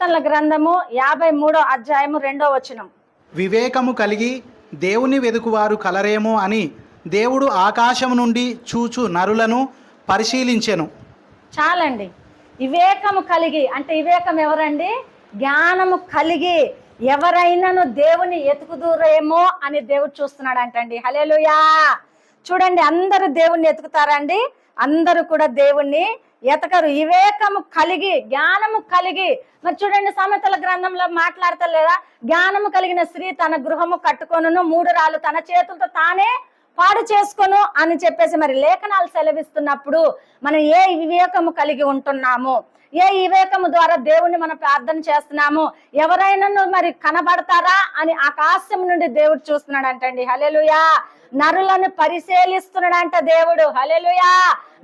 కీర్తనల గ్రంథము యాభై మూడో అధ్యాయము రెండో వచనం. వివేకము కలిగి దేవుని వెదుకువారు కలరేమో అని దేవుడు ఆకాశం నుండి చూచు నరులను పరిశీలించెను. చాలండి. వివేకము కలిగి అంటే వివేకం ఎవరండి? జ్ఞానము కలిగి ఎవరైనాను దేవుని ఎతుకుదూరేమో అని దేవుడు చూస్తున్నాడు అంటండి హలేలుయా చూడండి అందరూ దేవుణ్ణి ఎతుకుతారండి. అందరూ కూడా దేవుణ్ణి ఎతకరు. వివేకము కలిగి జ్ఞానము కలిగి. మరి చూడండి సామెతల గ్రంథంలో మాట్లాడతలేదా? జ్ఞానము కలిగిన స్త్రీ తన గృహము కట్టుకొనును మూడు రాళ్ళు తన చేతులతో తానే పాడు చేసుకోను అని చెప్పేసి మరి లేఖనాలు సెలవిస్తున్నప్పుడు మనం ఏ వివేకము కలిగి ఉంటున్నాము? ఏ వివేకము ద్వారా దేవుణ్ణి మనం ప్రార్థన చేస్తున్నాము? ఎవరైనా మరి కనబడతారా అని ఆకాశం నుండి దేవుడు చూస్తున్నాడు అంటండి హలెలుయా నరులను పరిశీలిస్తున్నాడంట దేవుడు. హలెలుయా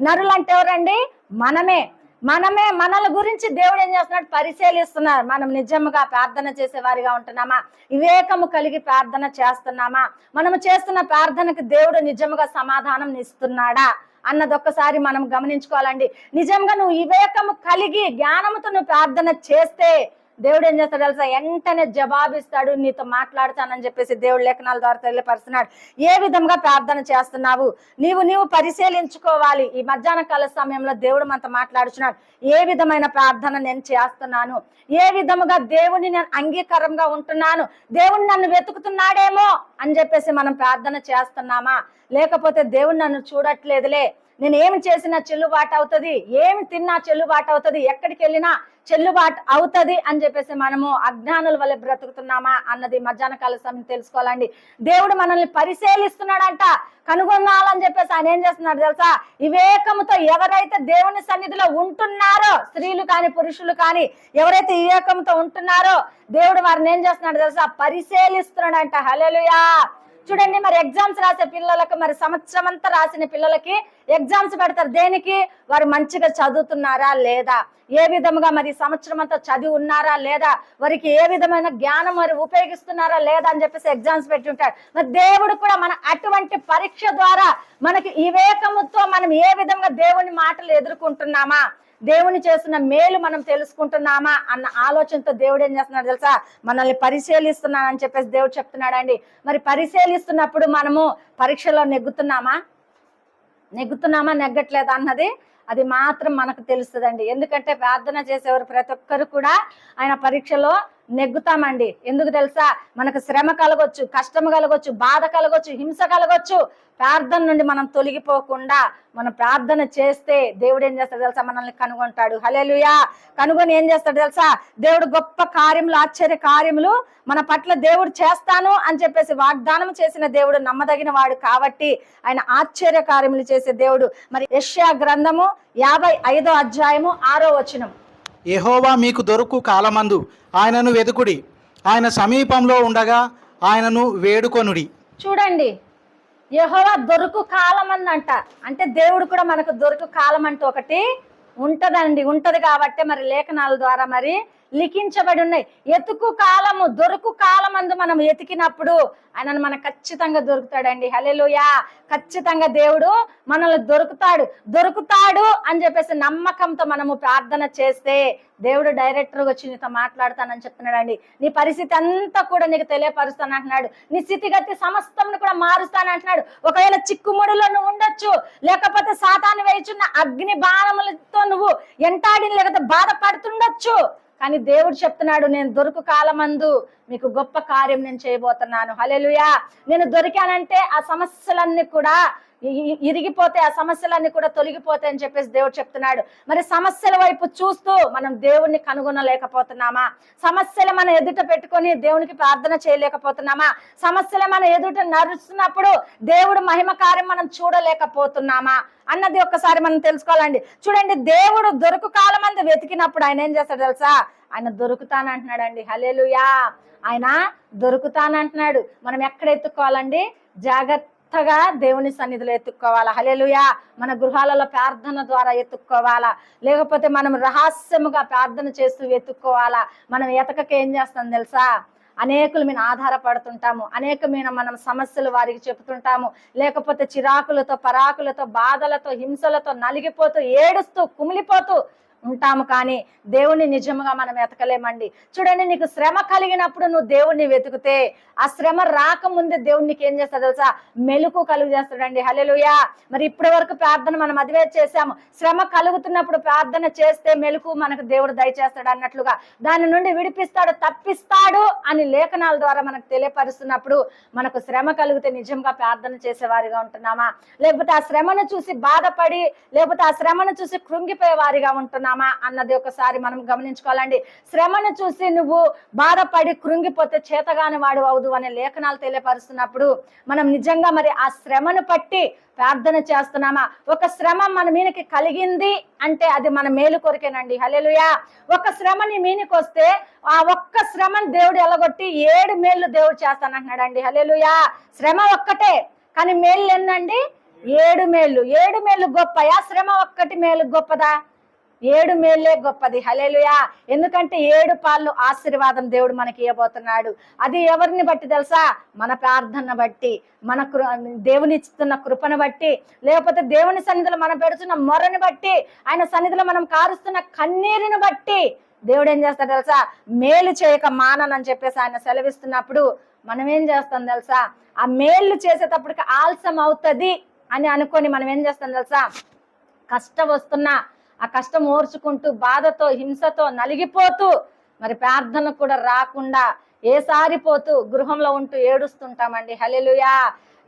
నరులు అంటే ఎవరండి మనమే. మనమే మనల గురించి దేవుడు ఏం చేస్తున్నాడు? పరిశీలిస్తున్నారు. మనం నిజముగా ప్రార్థన చేసే వారిగా ఉంటున్నామా? వివేకము కలిగి ప్రార్థన చేస్తున్నామా? మనము చేస్తున్న ప్రార్థనకు దేవుడు నిజముగా సమాధానం ఇస్తున్నాడా? అన్నది ఒక్కసారి మనం గమనించుకోవాలండి. నిజంగా నువ్వు వివేకము కలిగి జ్ఞానముతో నువ్వు ప్రార్థన చేస్తే దేవుడు ఏం చేస్తాడు తెలుసా? వెంటనే జవాబిస్తాడు నీతో మాట్లాడతానని చెప్పేసి దేవుడు లేఖనాల ద్వారా తెలియపరుస్తున్నాడు. ఏ విధంగా ప్రార్థన చేస్తున్నావు? నీవు నీవు పరిశీలించుకోవాలి. ఈ మధ్యాహ్న కాల సమయంలో దేవుడు మనతో మాట్లాడుచున్నాడు. ఏ విధమైన ప్రార్థన నేను చేస్తున్నాను? ఏ విధముగా దేవుని నేను అంగీకారంగా ఉంటున్నాను? దేవుడు నన్ను వెతుకుతున్నాడేమో అని చెప్పేసి మనం ప్రార్థన చేస్తున్నామా? లేకపోతే దేవుడు నన్ను చూడట్లేదులే. నేను ఏమి చేసినా చెల్లుబాటు అవుతుంది? ఏమి తిన్నా చెల్లుబాటు అవుతుంది? ఎక్కడికి వెళ్ళినా చెల్లుబాటు అవుతుంది అని చెప్పేసి మనము అజ్ఞానుల వల్ల బ్రతుకుతున్నామా అన్నది మధ్యాహ్న కాల సమయం తెలుసుకోవాలండి. దేవుడు మనల్ని పరిశీలిస్తున్నాడంట కనుగొనాలని చెప్పేసి ఆయన ఏం చేస్తున్నాడు తెలుసా? వివేకముతో ఎవరైతే దేవుని సన్నిధిలో ఉంటున్నారో స్త్రీలు కానీ పురుషులు కానీ ఎవరైతే వివేకంతో ఉంటున్నారో దేవుడు వారిని ఏం చేస్తున్నాడు తెలుసా? పరిశీలిస్తున్నాడంట. హలెలుయా చూడండి మరి ఎగ్జామ్స్ రాసే పిల్లలకు మరి సంవత్సరం అంతా రాసిన పిల్లలకి ఎగ్జామ్స్ పెడతారు. దేనికి? వారు మంచిగా చదువుతున్నారా లేదా? ఏ విధముగా మరి సంవత్సరం అంతా చదివి ఉన్నారా లేదా? వారికి ఏ విధమైన జ్ఞానం మరి ఉపయోగిస్తున్నారా లేదా అని చెప్పేసి ఎగ్జామ్స్ పెట్టి ఉంటారు. మరి దేవుడు కూడా మన అటువంటి పరీక్ష ద్వారా మనకి వివేకముతో మనం ఏ విధంగా దేవుని మాటలు ఎదుర్కొంటున్నామా? దేవుని చేస్తున్న మేలు మనం తెలుసుకుంటున్నామా అన్న ఆలోచనతో దేవుడు ఏం చేస్తున్నాడు తెలుసా? మనల్ని పరిశీలిస్తున్నానని చెప్పేసి దేవుడు చెప్తున్నాడండి. మరి పరిశీలిస్తున్నప్పుడు మనము పరీక్షలో నెగ్గుతున్నామా? నెగ్గుతున్నామా? నెగ్గట్లేదా అన్నది అది మాత్రం మనకు తెలుస్తుందండి. ఎందుకంటే ప్రార్థన చేసేవారు ప్రతి ఒక్కరు కూడా ఆయన పరీక్షలో నెగ్గుతామండి. ఎందుకు తెలుసా? మనకు శ్రమ కలగొచ్చు కష్టం కలగొచ్చు బాధ కలగొచ్చు హింస కలగొచ్చు. ప్రార్థన నుండి మనం తొలగిపోకుండా మనం ప్రార్థన చేస్తే దేవుడు ఏం చేస్తాడు తెలుసా? మనల్ని కనుగొంటాడు. హలేలుయా కనుగొని ఏం చేస్తాడు తెలుసా? దేవుడు గొప్ప కార్యములు ఆశ్చర్య కార్యములు మన పట్ల దేవుడు చేస్తాను అని చెప్పేసి వాగ్దానం చేసిన దేవుడు నమ్మదగిన వాడు కాబట్టి ఆయన ఆశ్చర్య కార్యములు చేసే దేవుడు. మరి యష్యా గ్రంథము యాభై ఐదో అధ్యాయము ఆరో వచనం. ఎహోవా మీకు దొరుకు కాలమందు. ఆయనను వెదుకుడి. ఆయన సమీపంలో ఉండగా ఆయనను వేడుకొనుడి. చూడండి. యహోవా దొరుకు కాలం అందంట అంటే దేవుడు కూడా మనకు దొరుకు కాలం అంటూ ఒకటి ఉంటదండి. ఉంటది కాబట్టి మరి లేఖనాల ద్వారా మరి లిఖించబడి ఉన్నాయి ఎతుకు కాలము దొరుకు కాలమందు మనం ఎతికినప్పుడు ఆయన మనకు ఖచ్చితంగా దొరుకుతాడండి. హలెలుయా ఖచ్చితంగా దేవుడు మనల్ని దొరుకుతాడు. దొరుకుతాడు అని చెప్పేసి నమ్మకంతో మనము ప్రార్థన చేస్తే దేవుడు డైరెక్టర్ వచ్చి నీతో మాట్లాడతానని చెప్తున్నాడండి. నీ పరిస్థితి అంతా కూడా నీకు తెలియపరుస్తాను అంటున్నాడు. నీ స్థితిగతి సమస్తంను కూడా మారుస్తాను అంటున్నాడు. ఒకవేళ చిక్కుముడిలో నువ్వు ఉండొచ్చు లేకపోతే సాతాను వేయుచున్న అగ్ని బాణములతో నువ్వు ఎంటాడిని లేకపోతే బాధపడుతుండొచ్చు. కానీ దేవుడు చెప్తున్నాడు నేను దొరుకు కాలమందు మీకు గొప్ప కార్యం నేను చేయబోతున్నాను. హలెలుయా నేను దొరికానంటే ఆ సమస్యలన్నీ కూడా ఇరిగిపోతే ఆ సమస్యలన్నీ కూడా తొలగిపోతాయి అని చెప్పేసి దేవుడు చెప్తున్నాడు. మరి సమస్యల వైపు చూస్తూ మనం దేవుణ్ణి కనుగొనలేకపోతున్నామా? సమస్యలు మన ఎదుట పెట్టుకొని దేవునికి ప్రార్థన చేయలేకపోతున్నామా? సమస్యలు మన ఎదుట నడుస్తున్నప్పుడు దేవుడు మహిమ కార్యం మనం చూడలేకపోతున్నామా? అన్నది ఒక్కసారి మనం తెలుసుకోవాలండి. చూడండి దేవుడు దొరుకు కాలం వెతికినప్పుడు ఆయన ఏం చేస్తాడు తెలుసా? ఆయన దొరుకుతానంటున్నాడండి. హలేలుయా ఆయన దొరుకుతానంటున్నాడు. మనం ఎక్కడ ఎత్తుకోవాలండి జాగ్రత్తగా దేవుని సన్నిధిలో ఎత్తుక్కోవాలా? హలేలుయా మన గృహాలలో ప్రార్థన ద్వారా ఎత్తుక్కోవాలా? లేకపోతే మనం రహస్యముగా ప్రార్థన చేస్తూ ఎత్తుక్కోవాలా? మనం ఎతకక ఏం చేస్తాం తెలుసా? అనేకుల మీద ఆధారపడుతుంటాము. అనేకమైన మనం సమస్యలు వారికి చెబుతుంటాము. లేకపోతే చిరాకులతో పరాకులతో బాధలతో హింసలతో నలిగిపోతూ ఏడుస్తూ కుమిలిపోతూ ఉంటాము కానీ దేవుని నిజంగా మనం ఎతకలేమండి చూడండి నీకు శ్రమ కలిగినప్పుడు నువ్వు దేవుణ్ణి వెతుకుతే ఆ శ్రమ రాకముందే దేవుడు నీకు ఏం చేస్తాడు తెలుసా? మెలకు కలుగు చేస్తాడండి. హలెలుయా మరి ఇప్పటి వరకు ప్రార్థన మనం అదివే చేశాము. శ్రమ కలుగుతున్నప్పుడు ప్రార్థన చేస్తే మెలకు మనకు దేవుడు దయచేస్తాడు అన్నట్లుగా. దాని నుండి విడిపిస్తాడు తప్పిస్తాడు అని లేఖనాల ద్వారా మనకు తెలియపరుస్తున్నప్పుడు మనకు శ్రమ కలిగితే నిజంగా ప్రార్థన చేసేవారిగా ఉంటున్నామా? లేకపోతే ఆ శ్రమను చూసి బాధపడి లేకపోతే ఆ శ్రమను చూసి కృంగిపోయే వారిగా చేస్తున్నామా అన్నది ఒకసారి మనం గమనించుకోవాలండి. శ్రమను చూసి నువ్వు బాధపడి కృంగిపోతే చేతగాని వాడు అవదు అనే లేఖనాలు తెలియపరుస్తున్నప్పుడు మనం నిజంగా మరి ఆ శ్రమను పట్టి ప్రార్థన చేస్తున్నామా? ఒక శ్రమ మన మీదకి కలిగింది అంటే అది మన మేలు కొరికేనండి. హలేలుయా ఒక శ్రమ నీ మీనికి వస్తే ఆ ఒక్క శ్రమను దేవుడు ఎలగొట్టి ఏడు మేళ్ళు దేవుడు చేస్తానంటున్నాడండి. హలేలుయా శ్రమ ఒక్కటే కానీ మేళ్ళు ఎన్నండి? ఏడు మేళ్ళు ఏడు మేళ్ళు గొప్పయా? శ్రమ ఒక్కటి మేలు గొప్పదా? ఏడు మేలే గొప్పది. హలేలుయా ఎందుకంటే ఏడు పాళ్ళు ఆశీర్వాదం దేవుడు మనకి ఇవ్వబోతున్నాడు అది ఎవరిని బట్టి తెలుసా? మన ప్రార్థన బట్టి మన కృ దేవుని ఇస్తున్న కృపను బట్టి లేకపోతే దేవుని సన్నిధిలో మనం పెడుతున్న మొరని బట్టి ఆయన సన్నిధిలో మనం కారుస్తున్న కన్నీరుని బట్టి దేవుడు ఏం చేస్తాడు తెలుసా? మేలు చేయక మానని చెప్పేసి ఆయన సెలవిస్తున్నప్పుడు మనం ఏం చేస్తాం తెలుసా? ఆ మేలు చేసేటప్పటికి ఆలస్యం అవుతుంది అని అనుకొని మనం ఏం చేస్తాం తెలుసా? కష్టం వస్తున్నా ఆ కష్టం ఓర్చుకుంటూ బాధతో హింసతో నలిగిపోతూ మరి ప్రార్థన కూడా రాకుండా ఏసారి పోతూ గృహంలో ఉంటూ ఏడుస్తుంటామండి. హలెలుయా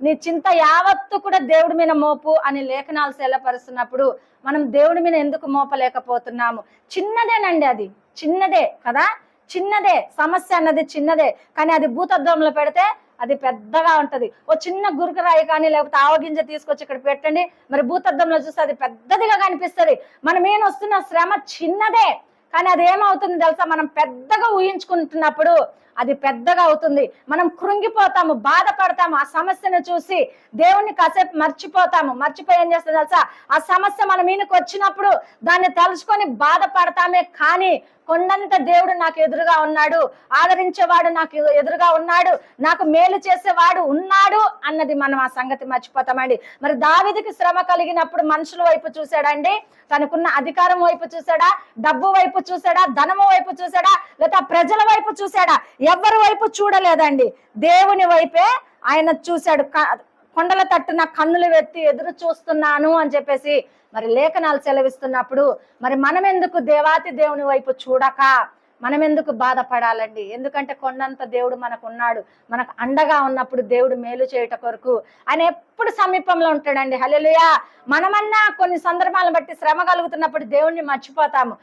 నీ చింత యావత్తు కూడా దేవుడి మీద మోపు అని లేఖనాలు సెలపరుస్తున్నప్పుడు మనం దేవుడి మీద ఎందుకు మోపలేకపోతున్నాము? చిన్నదేనండి అది. చిన్నదే కదా? చిన్నదే. సమస్య అన్నది చిన్నదే. కానీ అది భూతద్దంలో పెడితే అది పెద్దగా ఉంటది. ఓ చిన్న గురుకరాయి కానీ లేకపోతే ఆవగింజ తీసుకొచ్చి ఇక్కడ పెట్టండి. మరి భూతద్దంలో చూస్తే అది పెద్దదిగా కనిపిస్తుంది. మన మీద వస్తున్న శ్రమ చిన్నదే. కానీ అది ఏమవుతుంది తెలుసా? మనం పెద్దగా ఊహించుకుంటున్నప్పుడు అది పెద్దగా అవుతుంది. మనం కృంగిపోతాము బాధపడతాము ఆ సమస్యను చూసి దేవుణ్ణి కాసేపు మర్చిపోతాము. మర్చిపోయి ఏం చేస్తుంది తెలుసా? ఆ సమస్య మన మీదకి వచ్చినప్పుడు దాన్ని తలుచుకొని బాధపడతామే కానీ కొండంత దేవుడు నాకు ఎదురుగా ఉన్నాడు ఆదరించేవాడు నాకు ఎదురుగా ఉన్నాడు నాకు మేలు చేసేవాడు ఉన్నాడు అన్నది మనం ఆ సంగతి మర్చిపోతామండి. మరి దావిదికి శ్రమ కలిగినప్పుడు మనుషుల వైపు చూశాడండి? తనకున్న అధికారం వైపు చూసాడా డబ్బు వైపు చూసాడా ధనము వైపు చూసాడా లేదా ప్రజల వైపు చూసాడా ఎవరి వైపు చూడలేదండి. దేవుని వైపే ఆయన చూశాడు. క- కొండల తట్టున కన్నులు వెత్తి ఎదురు చూస్తున్నాను అని చెప్పేసి మరి లేఖనాలు సెలవిస్తున్నప్పుడు మరి మనం ఎందుకు దేవాతి దేవుని వైపు చూడక? మనం ఎందుకు బాధపడాలండి? ఎందుకంటే కొండంత దేవుడు మనకు ఉన్నాడు మనకు అండగా ఉన్నప్పుడు దేవుడు మేలు చేయుట కొరకు ఆయన ఎప్పుడు సమీపంలో ఉంటాడండి. హలెలుయా మనమన్నా కొన్ని సందర్భాలను బట్టి శ్రమ కలుగుతున్నప్పుడు దేవుణ్ణి మర్చిపోతాము.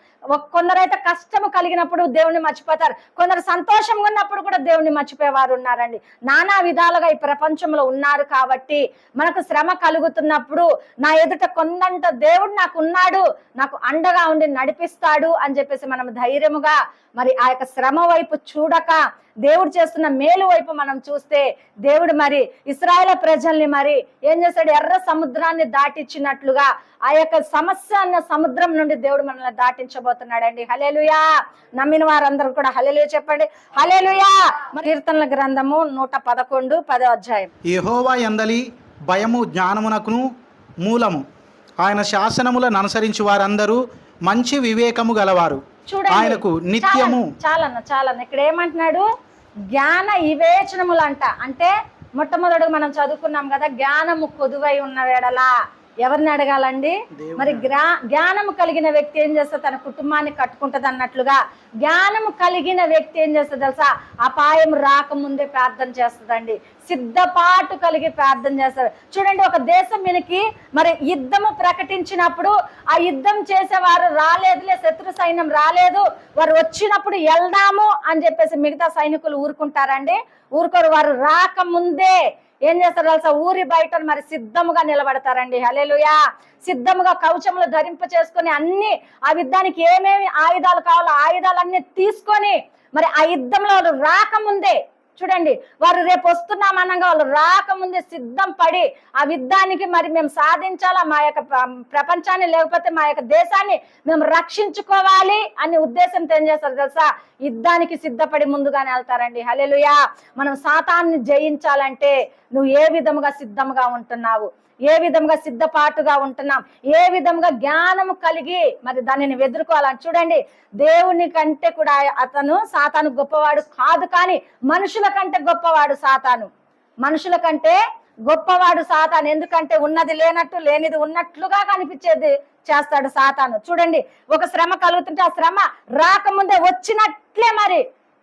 కొందరైతే కష్టము కలిగినప్పుడు దేవుణ్ణి మర్చిపోతారు. కొందరు సంతోషంగా ఉన్నప్పుడు కూడా దేవుణ్ణి మర్చిపోయేవారు ఉన్నారండి. నానా విధాలుగా ఈ ప్రపంచంలో ఉన్నారు కాబట్టి మనకు శ్రమ కలుగుతున్నప్పుడు నా ఎదుట కొందంత దేవుడు నాకు ఉన్నాడు. నాకు అండగా ఉండి నడిపిస్తాడు అని చెప్పేసి మనం ధైర్యముగా మరి ఆ యొక్క శ్రమ వైపు చూడక దేవుడు చేస్తున్న మేలు వైపు మనం చూస్తే దేవుడు మరి ఇస్రాయేల్ ప్రజల్ని మరి ఏం చేశాడు? ఎర్ర సముద్రాన్ని దాటించినట్లుగా ఆ యొక్క సమస్య అన్న సముద్రం నుండి దేవుడు మనల్ని దాటించబోతున్నాడండి. హలేలుయా నమ్మిన వారందరూ కూడా హలేలుయా చెప్పండి. హలేలుయా కీర్తనల గ్రంథము నూట పదకొండు పదో అధ్యాయం. యహోవా ఎందలి భయము జ్ఞానమునకును మూలము. ఆయన శాసనములను అనుసరించి వారందరూ మంచి వివేకము గలవారు. చూడండి. ఆయనకు నిత్యము. చాలన్న, చాలన్న ఇక్కడ ఏమంటున్నాడు? జ్ఞాన వివేచనములంట. అంటే మొట్టమొదటిగా మనం చదువుకున్నాం కదా జ్ఞానము కొదువై ఉన్న వేడలా. ఎవరిని అడగాలండి? మరి గ్రా జ్ఞానము కలిగిన వ్యక్తి ఏం చేస్తుంది తన కుటుంబాన్ని కట్టుకుంటది అన్నట్లుగా జ్ఞానము కలిగిన వ్యక్తి ఏం చేస్తుంది తెలుసా? అపాయం రాకముందే ప్రార్థన చేస్తుందండి సిద్ధపాటు కలిగి ప్రార్థన చేస్తారు చూడండి ఒక దేశం మీదకి మరి యుద్ధము ప్రకటించినప్పుడు ఆ యుద్ధం చేసేవారు రాలేదులే శత్రు సైన్యం రాలేదు. వారు వచ్చినప్పుడు వెళ్దాము అని చెప్పేసి మిగతా సైనికులు ఊరుకుంటారండి. ఊరుకోరు వారు రాకముందే ఏం చేస్తారు తెలుసా? ఊరి బయట మరి సిద్ధముగా నిలబడతారండి. హలేలుయా సిద్ధముగా కవచములు ధరింప చేసుకొని అన్ని ఆ యుద్ధానికి ఏమేమి ఆయుధాలు కావాలో ఆయుధాలన్నీ తీసుకొని మరి ఆ యుద్ధంలో వాళ్ళు రాకముందే చూడండి వారు రేపు వస్తున్నామనగా వాళ్ళు రాకముందే సిద్ధం పడి ఆ యుద్ధానికి మరి మేము సాధించాలా? మా యొక్క ప్రపంచాన్ని లేకపోతే మా యొక్క దేశాన్ని మేము రక్షించుకోవాలి అనే ఉద్దేశం ఏం చేస్తారు తెలుసా? యుద్ధానికి సిద్ధపడి ముందుగానే వెళ్తారండి. హల్లెలూయా! మనం సాతాన్ని జయించాలంటే నువ్వు ఏ విధముగా సిద్ధముగా ఉంటున్నావు? ఏ విధంగా సిద్ధపాటుగా ఉంటున్నాం? ఏ విధంగా జ్ఞానము కలిగి మరి దానిని ఎదుర్కోవాలని చూడండి. దేవుని కంటే కూడా అతను సాతాను గొప్పవాడు కాదు కానీ మనుషుల కంటే గొప్పవాడు సాతాను. మనుషుల కంటే గొప్పవాడు సాతాను. ఎందుకంటే ఉన్నది లేనట్టు లేనిది ఉన్నట్లుగా కనిపించేది చేస్తాడు సాతాను. చూడండి ఒక శ్రమ కలుగుతుంటే ఆ శ్రమ రాకముందే వచ్చినట్లే మరి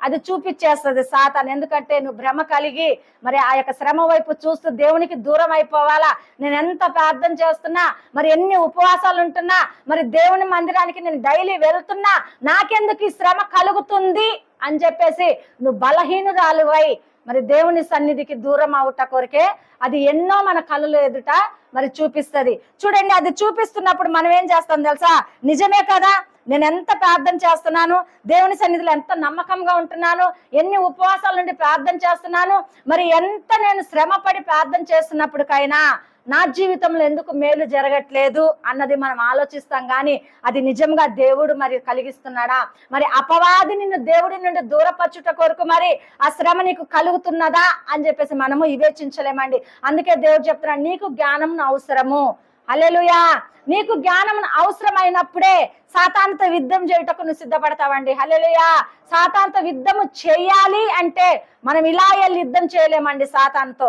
అది చూపించేస్తుంది సాతాను. ఎందుకంటే నువ్వు భ్రమ కలిగి మరి ఆ యొక్క శ్రమ వైపు చూస్తూ దేవునికి దూరం అయిపోవాలా? నేను ఎంత ప్రార్థన చేస్తున్నా మరి ఎన్ని ఉపవాసాలు ఉంటున్నా మరి దేవుని మందిరానికి నేను డైలీ వెళ్తున్నా నాకెందుకు ఈ శ్రమ కలుగుతుంది అని చెప్పేసి నువ్వు బలహీనురాలువై మరి దేవుని సన్నిధికి దూరం అవుట కొరకే అది ఎన్నో మన కళ్ళు ఎదుట మరి చూపిస్తుంది. చూడండి అది చూపిస్తున్నప్పుడు మనం ఏం చేస్తాం తెలుసా? నిజమే కదా? నేను ఎంత ప్రార్థన చేస్తున్నాను? దేవుని సన్నిధిలో ఎంత నమ్మకంగా ఉంటున్నాను? ఎన్ని ఉపవాసాల నుండి ప్రార్థన చేస్తున్నాను? మరి ఎంత నేను శ్రమపడి ప్రార్థన చేస్తున్నప్పటికైనా నా జీవితంలో ఎందుకు మేలు జరగట్లేదు అన్నది మనం ఆలోచిస్తాం కానీ అది నిజంగా దేవుడు మరి కలిగిస్తున్నాడా? మరి అపవాది నిన్ను దేవుడి నుండి దూరపరచుట కొరకు మరి ఆ శ్రమ నీకు కలుగుతున్నదా అని చెప్పేసి మనము వివేచించలేమండి. అందుకే దేవుడు చెప్తున్నాడు నీకు జ్ఞానం అవసరము. అలెలుయా నీకు జ్ఞానం అవసరమైనప్పుడే సాతానుతో యుద్ధం చేయుటకు నువ్వు సిద్ధపడతావండి. హల్లెలూయా! సాతాంత యుద్ధము చేయాలి అంటే మనం ఇలా వెళ్ళి యుద్ధం చేయలేమండి సాతానుతో.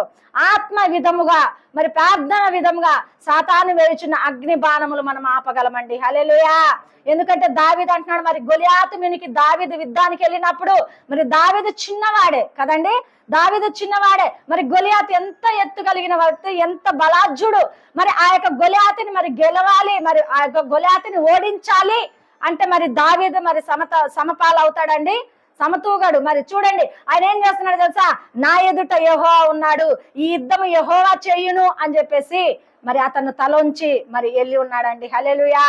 ఆత్మ విధముగా మరి ప్రార్థన విధముగా సాతాను వేయుచున్న అగ్ని బాణములు మనం ఆపగలమండి. హల్లెలూయా! ఎందుకంటే దావిది అంటున్నాడు మరి గొలియాతు మీనికి దావిది యుద్ధానికి వెళ్ళినప్పుడు మరి దావిది చిన్నవాడే కదండి? దావిదు చిన్నవాడే మరి గొలియాత్ ఎంత ఎత్తు కలిగిన వ్యక్తి ఎంత బలాజ్జుడు మరి ఆ యొక్క గొలియాతిని మరి గెలవాలి మరి ఆ యొక్క గొలియాతిని ఓడించాలి అంటే మరి దావీదు మరి సమత సమపాలు అవుతాడండి సమతూగాడు. మరి చూడండి ఆయన ఏం చేస్తున్నాడు తెలుసా? నా ఎదుట యహోవా ఉన్నాడు. ఈ యుద్ధం యహోవా చెయ్యును అని చెప్పేసి మరి అతను తలోంచి మరి వెళ్ళి ఉన్నాడండి. హలెలుయా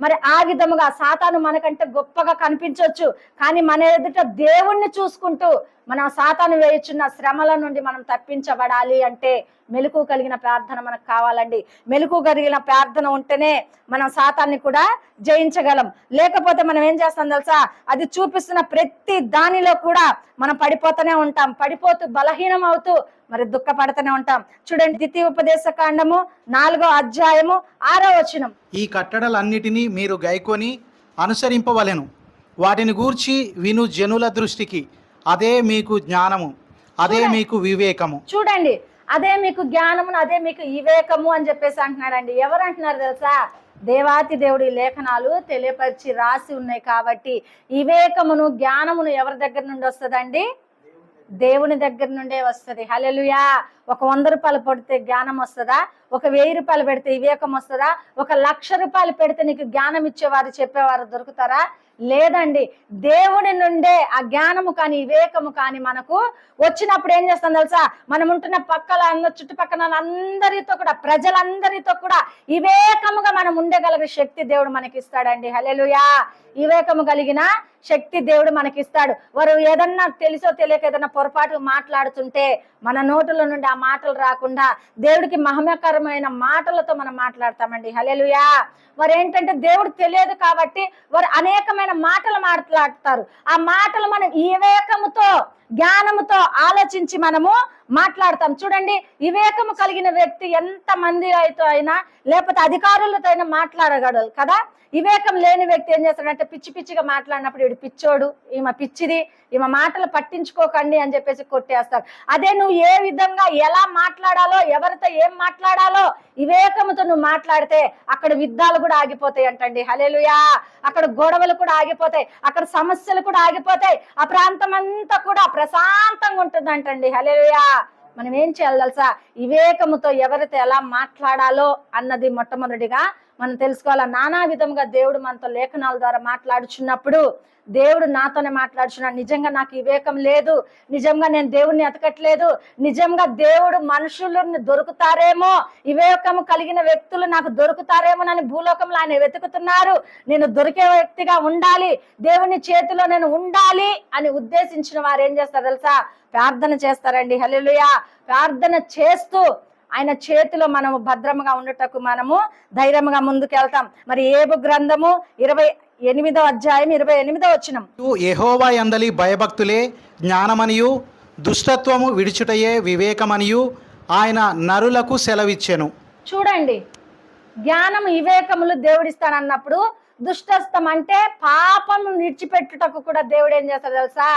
మరి ఆ విధముగా సాతాను మనకంటే గొప్పగా కనిపించవచ్చు కానీ మన ఎదుట దేవుణ్ణి చూసుకుంటూ మనం సాతాను వేయుచున్న శ్రమల నుండి మనం తప్పించబడాలి అంటే మెలకు కలిగిన ప్రార్థన మనకు కావాలండి. మెలకు కలిగిన ప్రార్థన ఉంటేనే మనం సాతాన్ని కూడా జయించగలం. లేకపోతే మనం ఏం చేస్తాం తెలుసా? అది చూపిస్తున్న ప్రతి దానిలో కూడా మనం పడిపోతూనే ఉంటాం. పడిపోతూ బలహీనం అవుతూ మరి దుఃఖపడుతూనే ఉంటాం. చూడండి ద్వితీయ ఉపదేశ కాండము నాలుగో అధ్యాయము ఆరో వచనం. ఈ కట్టడలన్నిటినీ మీరు గైకొని అనుసరింపవలెను. వాటిని గూర్చి విను జనుల దృష్టికి. అదే మీకు జ్ఞానము అదే మీకు వివేకము. చూడండి అదే మీకు జ్ఞానమును అదే మీకు వివేకము అని చెప్పేసి అంటున్నాడండి. ఎవరు అంటున్నారు తెలుసా? దేవాతి దేవుడి లేఖనాలు తెలియపరిచి రాసి ఉన్నాయి కాబట్టి వివేకమును జ్ఞానమును ఎవరి దగ్గర నుండి వస్తుందండి? దేవుని దగ్గర నుండే వస్తుంది. హలెలుయా ఒక వంద రూపాయలు పడితే జ్ఞానం వస్తుందా? ఒక వెయ్యి రూపాయలు పెడితే వివేకం వస్తుందా? ఒక లక్ష రూపాయలు పెడితే నీకు జ్ఞానం ఇచ్చేవారు చెప్పేవారు దొరుకుతారా? లేదండి. దేవుని నుండే ఆ జ్ఞానము కానీ వివేకము కానీ మనకు వచ్చినప్పుడు ఏం చేస్తాం తెలుసా? మనం ఉంటున్న పక్కల చుట్టుపక్కల అందరితో కూడా ప్రజలందరితో కూడా వివేకముగా మనం ఉండగలిగే శక్తి దేవుడు మనకి ఇస్తాడండి హలెలుయా వివేకము కలిగిన శక్తి దేవుడు మనకి ఇస్తాడు వారు ఏదన్నా తెలుసో తెలియక ఏదన్నా పొరపాటు మాట్లాడుతుంటే మన నోటుల నుండి ఆ మాటలు రాకుండా దేవుడికి మహమకరమైన మాటలతో మనం మాట్లాడతామండి. హలేలుయా వారు ఏంటంటే దేవుడు తెలియదు కాబట్టి వారు అనేకమైన మాటలు మాట్లాడతారు. ఆ మాటలు మనం వివేకముతో జ్ఞానముతో ఆలోచించి మనము మాట్లాడతాం. చూడండి వివేకము కలిగిన వ్యక్తి ఎంత మంది అయితే అయినా లేకపోతే అధికారులతో అయినా మాట్లాడగలరు కదా? వివేకం లేని వ్యక్తి ఏం చేస్తాడంటే పిచ్చి పిచ్చిగా మాట్లాడినప్పుడు వీడు పిచ్చోడు ఈమె పిచ్చిది ఈమె మాటలు పట్టించుకోకండి అని చెప్పేసి కొట్టేస్తారు అదే నువ్వు ఏ విధంగా ఎలా మాట్లాడాలో ఎవరితో ఏం మాట్లాడాలో వివేకముతో నువ్వు మాట్లాడితే అక్కడ యుద్ధాలు కూడా ఆగిపోతాయి అంటండి. హలేలుయా అక్కడ గొడవలు కూడా ఆగిపోతాయి అక్కడ సమస్యలు కూడా ఆగిపోతాయి ఆ ప్రాంతం అంతా కూడా ప్రశాంతంగా ఉంటుంది అంటండి హలేలుయా మనం ఏం చేయాలి తెలుసా? వివేకముతో ఎవరితో ఎలా మాట్లాడాలో అన్నది మొట్టమొదటిగా మనం తెలుసుకోవాలా? నానా విధంగా దేవుడు మనతో లేఖనాల ద్వారా మాట్లాడుచున్నప్పుడు దేవుడు నాతోనే మాట్లాడుచున్నాడు. నిజంగా నాకు వివేకం లేదు. నిజంగా నేను దేవుడిని ఎతకట్లేదు. నిజంగా దేవుడు మనుషులను దొరుకుతారేమో? వివేకము కలిగిన వ్యక్తులు నాకు దొరుకుతారేమో అని భూలోకంలో ఆయన వెతుకుతున్నారు. నేను దొరికే వ్యక్తిగా ఉండాలి. దేవుని చేతిలో నేను ఉండాలి అని ఉద్దేశించిన వారు ఏం చేస్తారు తెలుసా? ప్రార్థన చేస్తారండి. హల్లెలూయా. ప్రార్థన చేస్తూ ఆయన చేతిలో మనము భద్రంగా ఉండటకు మనము ధైర్యంగా ముందుకెళ్తాం. మరి ఏబు గ్రంథము ఇరవై ఎనిమిదో అధ్యాయం ఇరవై ఎనిమిదో వచ్చినం యెహోవా యందలి భయభక్తులే జ్ఞానమనియు దుష్టత్వము విడిచుటయే వివేకమనియు ఆయన నరులకు సెలవిచ్చెను. చూడండి జ్ఞానం వివేకములు దేవుడిస్తానన్నప్పుడు దుష్టస్థం అంటే పాపము విడిచిపెట్టుటకు కూడా దేవుడు ఏం చేస్తాడు తెలుసా?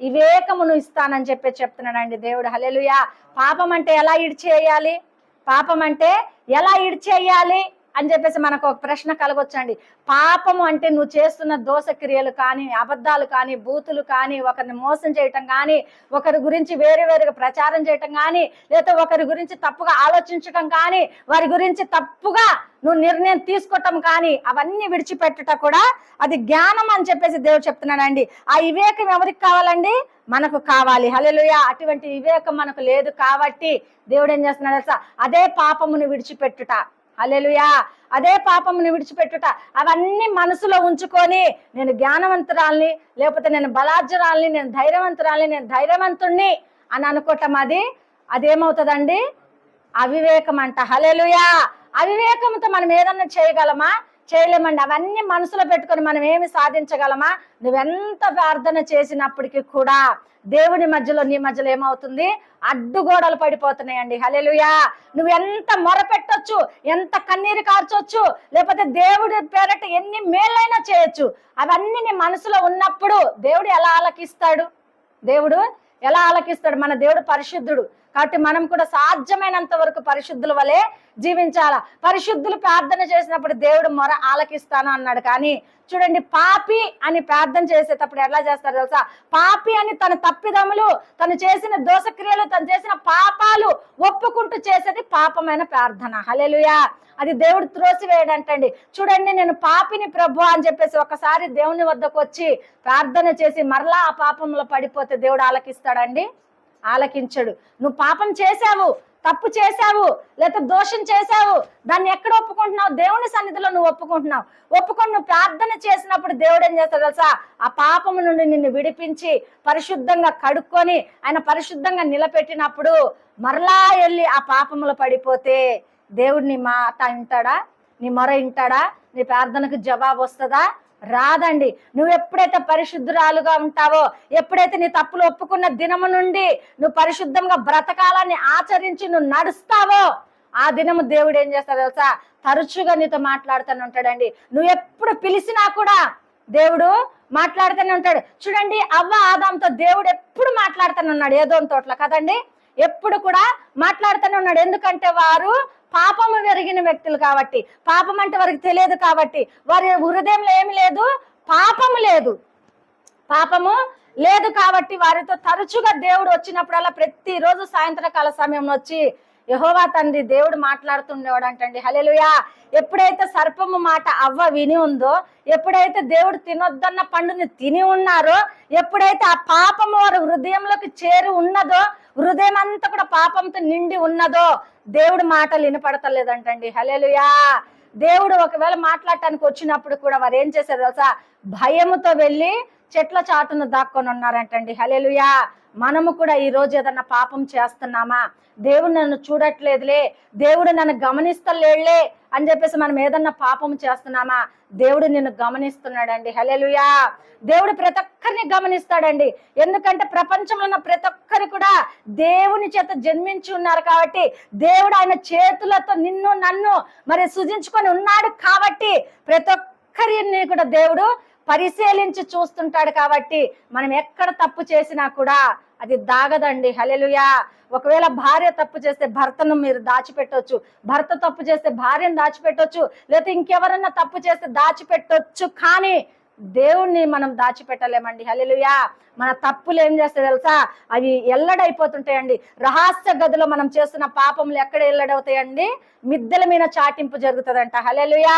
వివేకమును ఇస్తానని చెప్పి చెప్తున్నాడండి దేవుడు. హలెలుయా పాపం అంటే ఎలా ఇడిచేయాలి? పాపం అంటే ఎలా ఇడిచేయాలి? అని చెప్పేసి మనకు ఒక ప్రశ్న కలగొచ్చండి. పాపము అంటే నువ్వు చేస్తున్న దోషక్రియలు కానీ అబద్ధాలు కానీ బూతులు కానీ ఒకరిని మోసం చేయటం కానీ ఒకరి గురించి వేరు వేరుగా ప్రచారం చేయటం కానీ లేదా ఒకరి గురించి తప్పుగా ఆలోచించటం కానీ వారి గురించి తప్పుగా నువ్వు నిర్ణయం తీసుకోవటం కానీ అవన్నీ విడిచిపెట్టుట కూడా అది జ్ఞానం అని చెప్పేసి దేవుడు చెప్తున్నాడండి. ఆ వివేకం ఎవరికి కావాలండి? మనకు కావాలి. హల్లెలూయ! అటువంటి వివేకం మనకు లేదు కాబట్టి దేవుడు ఏం చేస్తున్నాడు అదే పాపమును విడిచిపెట్టుట. హల్లెలూయా. అదే పాపమును విడిచిపెట్టుట. అవన్నీ మనసులో ఉంచుకొని నేను జ్ఞానవంతురాల్ని లేకపోతే నేను బలార్జురాల్ని నేను ధైర్యవంతురాల్ని నేను ధైర్యవంతుణ్ణి అని అనుకోవటం అది. అదేమవుతుందండి? అవివేకం అంట. హలెలుయా అవివేకంతో మనం ఏదన్నా చేయగలమా? చేయలేమండి. అవన్నీ మనసులో పెట్టుకొని మనం ఏమి సాధించగలమా? నువ్వెంత ప్రార్థన చేసినప్పటికీ కూడా దేవుని మధ్యలో నీ మధ్యలో ఏమవుతుంది? అడ్డుగోడలు పడిపోతున్నాయండి. హలెలుయా నువ్వు ఎంత మొరపెట్టొచ్చు? ఎంత కన్నీరు కార్చొచ్చు? లేకపోతే దేవుడి పేరట ఎన్ని మేలైనా చేయొచ్చు? అవన్నీ నీ మనసులో ఉన్నప్పుడు దేవుడు ఎలా ఆలకిస్తాడు? దేవుడు ఎలా ఆలకిస్తాడు? మన దేవుడు పరిశుద్ధుడు. కాబట్టి మనం కూడా సాధ్యమైనంత వరకు పరిశుద్ధుల వలె జీవించాల. పరిశుద్ధులు ప్రార్థన చేసినప్పుడు దేవుడు మొర ఆలకిస్తాను అన్నాడు. కానీ చూడండి పాపి అని ప్రార్థన చేసేటప్పుడు ఎలా చేస్తారు తెలుసా? పాపి అని తన తప్పిదములు తను చేసిన దోషక్రియలు తను చేసిన పాపాలు ఒప్పుకుంటూ చేసేది పాపమైన ప్రార్థన. హలేలుయా అది దేవుడు త్రోసివేయడంటండి. చూడండి నేను పాపిని ప్రభు అని చెప్పేసి ఒకసారి దేవుని వద్దకు వచ్చి ప్రార్థన చేసి మరలా ఆ పాపంలో పడిపోతే దేవుడు ఆలకిస్తాడండి? ఆలకించడు. నువ్వు పాపం చేశావు తప్పు చేశావు లేకపోతే దోషం చేశావు దాన్ని ఎక్కడ ఒప్పుకుంటున్నావు? దేవుని సన్నిధిలో నువ్వు ఒప్పుకుంటున్నావు. ఒప్పుకొని నువ్వు ప్రార్థన చేసినప్పుడు దేవుడు ఏం చేస్తాడు తెలుసా? ఆ పాపము నుండి నిన్ను విడిపించి పరిశుద్ధంగా కడుక్కొని ఆయన పరిశుద్ధంగా నిలబెట్టినప్పుడు మరలా వెళ్ళి ఆ పాపములు పడిపోతే దేవుడు నీ మాట వింటాడా? నీ మొర వింటాడా? నీ ప్రార్థనకు జవాబు వస్తుందా? రాదండి. నువ్వు ఎప్పుడైతే పరిశుద్ధురాలుగా ఉంటావో ఎప్పుడైతే నీ తప్పులు ఒప్పుకున్న దినము నుండి నువ్వు పరిశుద్ధంగా బ్రతకాలని ఆచరించి నువ్వు నడుస్తావో ఆ దినము దేవుడు ఏం చేస్తాడు తెలుసా? తరచుగా నీతో మాట్లాడుతూనే ఉంటాడండి. నువ్వు ఎప్పుడు పిలిచినా కూడా దేవుడు మాట్లాడుతూనే ఉంటాడు. చూడండి అవ్వ ఆదాంతో దేవుడు ఎప్పుడు మాట్లాడుతూనే ఉన్నాడు. ఏదో తోటలో కదండి? ఎప్పుడు కూడా మాట్లాడుతూనే ఉన్నాడు. ఎందుకంటే వారు పాపము పెరిగిన వ్యక్తులు కాబట్టి పాపం అంటే వారికి తెలియదు కాబట్టి వారి హృదయంలో ఏమి లేదు? పాపము లేదు. పాపము లేదు కాబట్టి వారితో తరచుగా దేవుడు వచ్చినప్పుడల్లా ప్రతిరోజు సాయంత్రకాల సమయంలో వచ్చి యహోవా తండ్రి దేవుడు మాట్లాడుతుండేవాడు అంటండి. హలెలుయా ఎప్పుడైతే సర్పము మాట అవ్వ విని ఉందో ఎప్పుడైతే దేవుడు తినొద్దన్న పండుని తిని ఉన్నారో ఎప్పుడైతే ఆ పాపము వారి హృదయంలోకి చేరి ఉన్నదో హృదయం అంతా కూడా పాపంతో నిండి ఉన్నదో దేవుడు మాటలు వినపడతలేదంటండి. హలేలుయా దేవుడు ఒకవేళ మాట్లాడటానికి వచ్చినప్పుడు కూడా వారు ఏం చేశారు తెలుసా? భయముతో వెళ్ళి చెట్ల చాటును దాక్కొని ఉన్నారంటండి. హలేలుయా మనము కూడా ఈ రోజు ఏదన్నా పాపం చేస్తున్నామా? దేవుడు నన్ను చూడట్లేదులే. దేవుడు నన్ను గమనిస్తలేడులే అని చెప్పేసి మనం ఏదన్నా పాపం చేస్తున్నామా? దేవుడు నిన్ను గమనిస్తున్నాడండి. హలేలుయా దేవుడు ప్రతి ఒక్కరిని గమనిస్తాడండి. ఎందుకంటే ప్రపంచంలో ఉన్న ప్రతి ఒక్కరు కూడా దేవుని చేత జన్మించి ఉన్నారు కాబట్టి దేవుడు ఆయన చేతులతో నిన్ను నన్ను మరి సృజించుకొని ఉన్నాడు కాబట్టి ప్రతి ఒక్కరిని కూడా దేవుడు పరిశీలించి చూస్తుంటాడు కాబట్టి మనం ఎక్కడ తప్పు చేసినా కూడా అది దాగదండి. హలెలుయా ఒకవేళ భార్య తప్పు చేస్తే భర్తను మీరు దాచిపెట్టొచ్చు. భర్త తప్పు చేస్తే భార్యను దాచిపెట్టొచ్చు. లేకపోతే ఇంకెవరన్నా తప్పు చేస్తే దాచిపెట్టొచ్చు కానీ దేవుణ్ణి మనం దాచిపెట్టలేమండి. హలెలుయా మన తప్పులు ఏం చేస్తే తెలుసా? అవి ఎల్లడైపోతుంటాయండి. రహస్య గదిలో మనం చేస్తున్న పాపములు ఎక్కడ ఎల్లడవుతాయండి? మిద్దెల మీద చాటింపు జరుగుతుందంట. హలెలుయా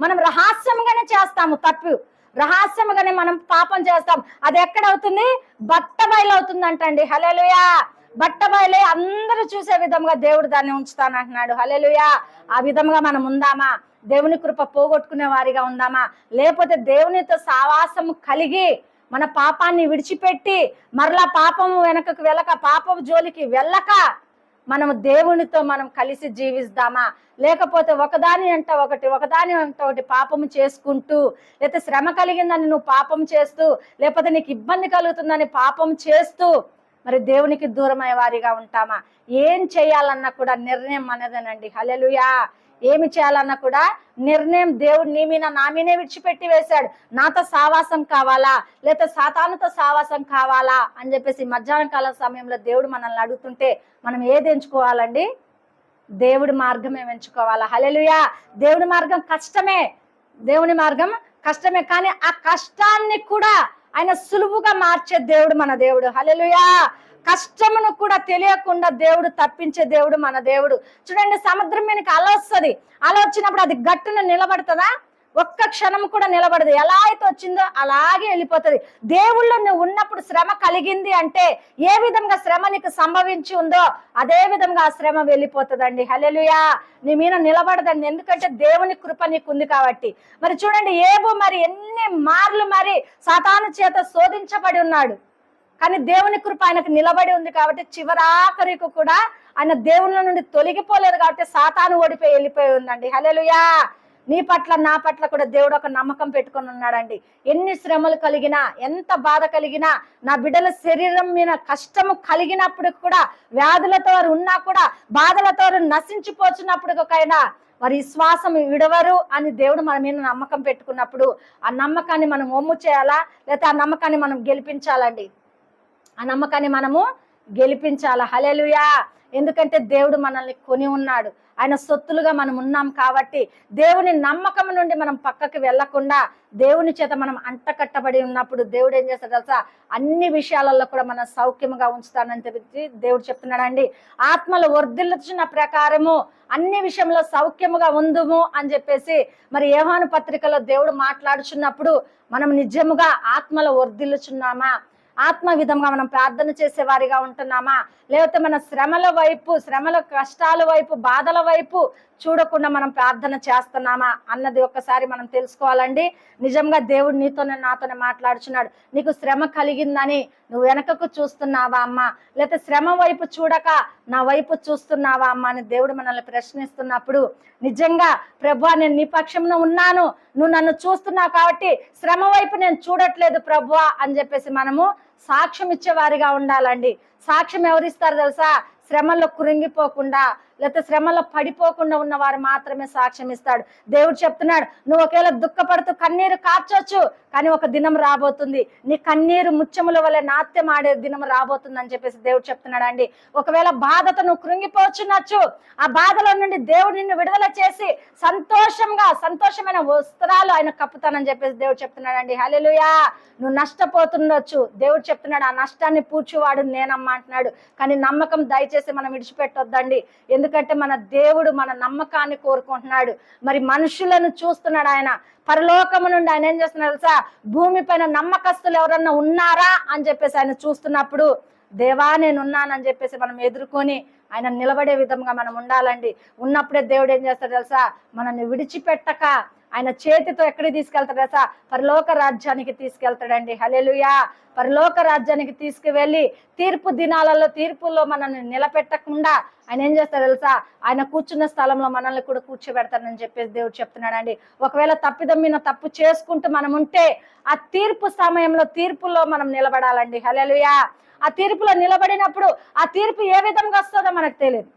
మనం రహస్యంగానే చేస్తాము తప్పు. రహస్యముగానే మనం పాపం చేస్తాం. అది ఎక్కడ అవుతుంది? బట్ట బయలు అవుతుంది అంటండి హల్లెలూయా! బట్ట బయలే అందరూ చూసే విధంగా దేవుడు దాన్ని ఉంచుతానంటున్నాడు. హలేలుయా ఆ విధంగా మనం ఉందామా? దేవుని కృప పోగొట్టుకునే వారిగా ఉందామా? లేకపోతే దేవునితో సావాసము కలిగి మన పాపాన్ని విడిచిపెట్టి మరలా పాపము వెనకకు వెళ్ళక పాపపు జోలికి వెళ్ళక మనము దేవునితో మనం కలిసి జీవిస్తామా? లేకపోతే ఒకదాని అంట ఒకటి ఒకదాని అంట ఒకటి పాపము చేసుకుంటూ లేకపోతే శ్రమ కలిగిందని నువ్వు పాపం చేస్తూ లేకపోతే నీకు ఇబ్బంది కలుగుతుందని పాపం చేస్తూ మరి దేవునికి దూరమయ్యే వారిగా ఉంటామా? ఏం చేయాలన్నా కూడా నిర్ణయం మనదేనండి. హలెలుయా ఏమి చేయాలన్నా కూడా నిర్ణయం దేవుడు నీ మీద నా మీనే విడిచిపెట్టి వేశాడు. నాతో సావాసం కావాలా? లేకపోతే సాతానుతో సావాసం కావాలా? అని చెప్పేసి మధ్యాహ్న కాల సమయంలో దేవుడు మనల్ని అడుగుతుంటే మనం ఏది ఎంచుకోవాలండి? దేవుడి మార్గమే ఎంచుకోవాలా? హలెలుయా దేవుడి మార్గం కష్టమే. దేవుని మార్గం కష్టమే. కానీ ఆ కష్టాన్ని కూడా ఆయన సులువుగా మార్చే దేవుడు మన దేవుడు. హలెలుయా కష్టమును కూడా తెలియకుండా దేవుడు తప్పించే దేవుడు మన దేవుడు. చూడండి సముద్రం మీదకి అల వస్తుంది. అల వచ్చినప్పుడు అది గట్టున నిలబడుతుందా? ఒక్క క్షణం కూడా నిలబడదు. ఎలా అయితే వచ్చిందో అలాగే వెళ్ళిపోతుంది. దేవుళ్ళు నువ్వు ఉన్నప్పుడు శ్రమ కలిగింది అంటే ఏ విధంగా శ్రమ నీకు సంభవించి ఉందో అదే విధంగా ఆ శ్రమ వెళ్ళిపోతుందండి. హలెలుయా నీ మీద నిలబడదండి. ఎందుకంటే దేవుని కృప నీకు ఉంది కాబట్టి. మరి చూడండి ఏబో మరి ఎన్ని మార్లు మరి సాతాను చేత శోధించబడి ఉన్నాడు. కానీ దేవుని కృప ఆయనకు నిలబడి ఉంది కాబట్టి చివరాఖరికి కూడా ఆయన దేవుళ్ళ నుండి తొలగిపోలేదు కాబట్టి సాతాను ఓడిపోయి వెళ్ళిపోయి ఉందండి. హల్లెలూయా! నీ పట్ల నా పట్ల కూడా దేవుడు ఒక నమ్మకం పెట్టుకొని ఉన్నాడండి. ఎన్ని శ్రమలు కలిగినా ఎంత బాధ కలిగినా నా బిడ్డల శరీరం మీద కష్టము కలిగినప్పుడు కూడా వ్యాధులతో వారు ఉన్నా కూడా బాధలతో వారు నశించిపోచున్నప్పటికైనా వారి విశ్వాసం విడవరు అని దేవుడు మన మీద నమ్మకం పెట్టుకున్నప్పుడు ఆ నమ్మకాన్ని మనం ఒమ్ము చేయాలా? లేకపోతే ఆ నమ్మకాన్ని మనం గెలిపించాలండి? ఆ నమ్మకాన్ని మనము గెలిపించాల? హలెలుయా ఎందుకంటే దేవుడు మనల్ని కొని ఉన్నాడు. ఆయన సొత్తులుగా మనం ఉన్నాం కాబట్టి దేవుని నమ్మకం నుండి మనం పక్కకి వెళ్ళకుండా దేవుని చేత మనం అంటకట్టబడి ఉన్నప్పుడు దేవుడు ఏం చేస్తాడు తెలుసా? అన్ని విషయాలలో కూడా మనం సౌఖ్యముగా ఉంచుతానని చెప్పి దేవుడు చెప్తున్నాడండి. ఆత్మలు వర్ధిల్చిన ప్రకారము అన్ని విషయంలో సౌఖ్యముగా ఉందుము అని చెప్పేసి మరి యోహాను పత్రికలో దేవుడు మాట్లాడుచున్నప్పుడు మనం నిజముగా ఆత్మలో వర్ధిల్లుచున్నామా? ఆత్మ విధంగా మనం ప్రార్థన చేసే వారిగా ఉంటున్నామా? లేకపోతే మన శ్రమల వైపు శ్రమల కష్టాల వైపు బాధల వైపు చూడకుండా మనం ప్రార్థన చేస్తున్నామా? అన్నది ఒక్కసారి మనం తెలుసుకోవాలండి. నిజంగా దేవుడు నీతోనే నాతోనే మాట్లాడుచున్నాడు. నీకు శ్రమ కలిగిందని నువ్వు వెనకకు చూస్తున్నావా అమ్మ? లేకపోతే శ్రమ వైపు చూడక నా వైపు చూస్తున్నావా అమ్మ అని దేవుడు మనల్ని ప్రశ్నిస్తున్నప్పుడు నిజంగా ప్రభు నేను నీ పక్షంలో ఉన్నాను. నువ్వు నన్ను చూస్తున్నావు కాబట్టి శ్రమ వైపు నేను చూడట్లేదు ప్రభు అని చెప్పేసి మనము సాక్ష్యం ఇచ్చేవారిగా ఉండాలండి. సాక్ష్యం ఎవరిస్తారు తెలుసా? శ్రమల్లో కురింగిపోకుండా లేకపోతే శ్రమలో పడిపోకుండా ఉన్న వారు మాత్రమే సాక్ష్యం ఇస్తాడు. దేవుడు చెప్తున్నాడు నువ్వు ఒకవేళ దుఃఖపడుతూ కన్నీరు కార్చొచ్చు కానీ ఒక దినం రాబోతుంది. నీ కన్నీరు ముచ్చముల వల్ల నాట్యం ఆడే దినం రాబోతుంది అని చెప్పేసి దేవుడు చెప్తున్నాడు అండి ఒకవేళ బాధతో నువ్వు కృంగిపోవచ్చునచ్చు ఆ బాధలో నుండి దేవుడు నిన్ను విడుదల చేసి సంతోషంగా సంతోషమైన వస్త్రాలు ఆయన కప్పుతానని చెప్పేసి దేవుడు చెప్తున్నాడు అండి హలెలుయా నువ్వు నష్టపోతుండొచ్చు. దేవుడు చెప్తున్నాడు ఆ నష్టాన్ని పూడ్చువాడు నేనమ్మా అంటున్నాడు. కానీ నమ్మకం దయచేసి మనం విడిచిపెట్టొద్దండి. ఎందుకంటే మన దేవుడు మన నమ్మకాన్ని కోరుకుంటున్నాడు. మరి మనుషులను చూస్తున్నాడు ఆయన. పరలోకము నుండి ఆయన ఏం చేస్తున్నాడు తెలుసా? భూమి పైన నమ్మకస్తులు ఎవరన్నా ఉన్నారా అని చెప్పేసి ఆయన చూస్తున్నప్పుడు దేవా నేనున్నానని చెప్పేసి మనం ఎదుర్కొని ఆయన నిలబడే విధంగా మనం ఉండాలండి. ఉన్నప్పుడే దేవుడు ఏం చేస్తాడు తెలుసా? మనల్ని విడిచిపెట్టక ఆయన చేతితో ఎక్కడికి తీసుకెళ్తాడు తెలుసా? పరలోక రాజ్యానికి తీసుకెళ్తాడండి. హలెలుయా పరలోక రాజ్యానికి తీసుకువెళ్ళి తీర్పు దినాలలో తీర్పుల్లో మనల్ని నిలబెట్టకుండా ఆయన ఏం చేస్తాడు తెలుసా? ఆయన కూర్చున్న స్థలంలో మనల్ని కూడా కూర్చోబెడతానని చెప్పేసి దేవుడు చెప్తున్నాడండి. ఒకవేళ తప్పిదమ్మిన తప్పు చేసుకుంటూ మనం ఉంటే ఆ తీర్పు సమయంలో తీర్పులో మనం నిలబడాలండి. హలెలుయా ఆ తీర్పులో నిలబడినప్పుడు ఆ తీర్పు ఏ విధంగా వస్తుందో మనకు తెలియదు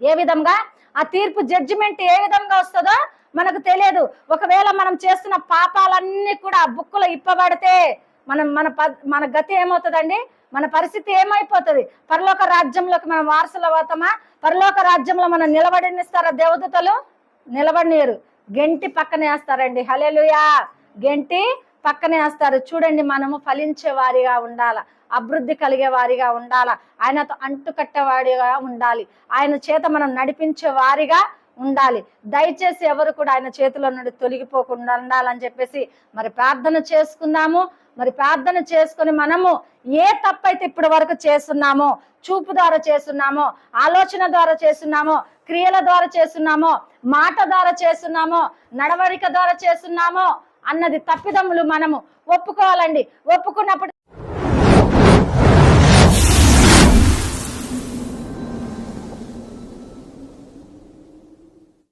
ఏ విధంగా? ఆ తీర్పు జడ్జిమెంట్ ఏ విధంగా వస్తుందో మనకు తెలియదు. ఒకవేళ మనం చేస్తున్న పాపాలన్నీ కూడా ఆ బుక్కులో ఇప్పబడితే మనం మన ప- మన గతి ఏమవుతుందండి? మన పరిస్థితి ఏమైపోతుంది? పరలోక రాజ్యంలోకి మనం వారసులు అవుతామా? పరలోక రాజ్యంలో మనం నిలబడినిస్తారా దేవదూతలు? నిలబడినీయరు. గెంటి పక్కనే వేస్తారండి. హలేలుయా గెంటి పక్కనే వేస్తారు. చూడండి మనము ఫలించే వారిగా ఉండాల? అభివృద్ధి కలిగే వారిగా ఉండాల? ఆయనతో అంటుకట్టేవాడిగా ఉండాలి. ఆయన చేత మనం నడిపించే వారిగా ఉండాలి. దయచేసి ఎవరు కూడా ఆయన చేతిలో నుండి తొలగిపోకుండా ఉండాలని చెప్పేసి మరి ప్రార్థన చేసుకుందాము. మరి ప్రార్థన చేసుకుని మనము ఏ తప్పైతే ఇప్పటి వరకు చేస్తున్నామో చూపు ద్వారా చేస్తున్నామో ఆలోచన ద్వారా చేస్తున్నామో క్రియల ద్వారా చేస్తున్నామో మాట ద్వారా చేస్తున్నామో నడవడిక ద్వారా చేస్తున్నామో అన్నది తప్పిదమ్ములు మనము ఒప్పుకోవాలండి. ఒప్పుకున్నప్పుడు